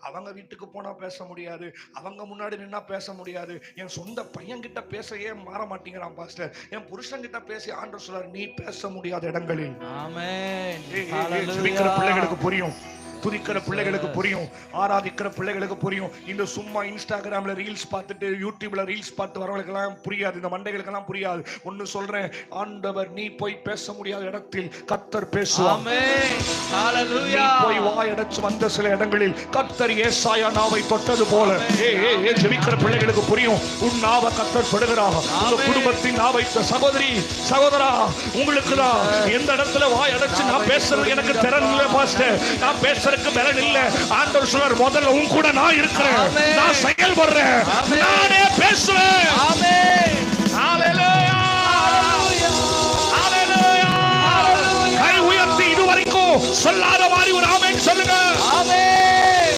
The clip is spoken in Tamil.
அவங்க வீட்டுக்கு போனா பேச முடியாது. அவங்க முன்னாடி நின்னா பேச முடியாது. என் சொந்த பையன் கிட்ட பேச ஏன் மாற மாட்டேங்கிறான் பாஸ்டர். என் புருஷன் கிட்ட பேசி ஆண்டவர் சொல்றார் நீ பேச முடியாத இடங்களில். பிள்ளைகளுக்கு புரியும். துதிக்கிற பிள்ளைகளுக்கு புரியும் ஆராதிக்கிற பிள்ளைகளுக்கு புரியும். இந்த சும்மா இன்ஸ்டாகிராம்ல ரீல்ஸ் பார்த்துட்டு யூடியூப்ல ரீல்ஸ் பார்த்து வரவங்களுக்கெல்லாம் புரியாது. இந்த மண்டைகளுக்கெல்லாம் புரியாது. ஒன்னு சொல்றேன் ஆண்டவர் நீ போய் பேச முடியாத இடத்தில் கத்தர் பேசுவார். ஹalleluya. போய் வாயடைச்சு வந்த சில இடங்களில் கத்தர் ஏசாயா நாவை தொட்டது போல. ஏ ஏ ஜெபிக்கிற பிள்ளைகளுக்கு புரியும். உன் நாவை கத்தர் தொடுகிறார். உங்க. குடும்பத்தின் நாவை சகோதரி சகோதரா உங்களுக்கு தான் எந்த இடத்துல வாய் அடைச்சு நான் பேசுறது எனக்கு திறன் இல்ல பாஸ்டர். நான் பேசுறதுக்கு திறன் இல்ல ஆண்டவர் சொல்றார் முதல்ல உன் கூட நான் இருக்கிறேன். நான் செயல்படுறேன். நானே பேசுவேன். ஆமென். ஹalleluya. ஹalleluya. கை உயர்த்தி இதுவரைக்கும் சொல்லாத மாதிரி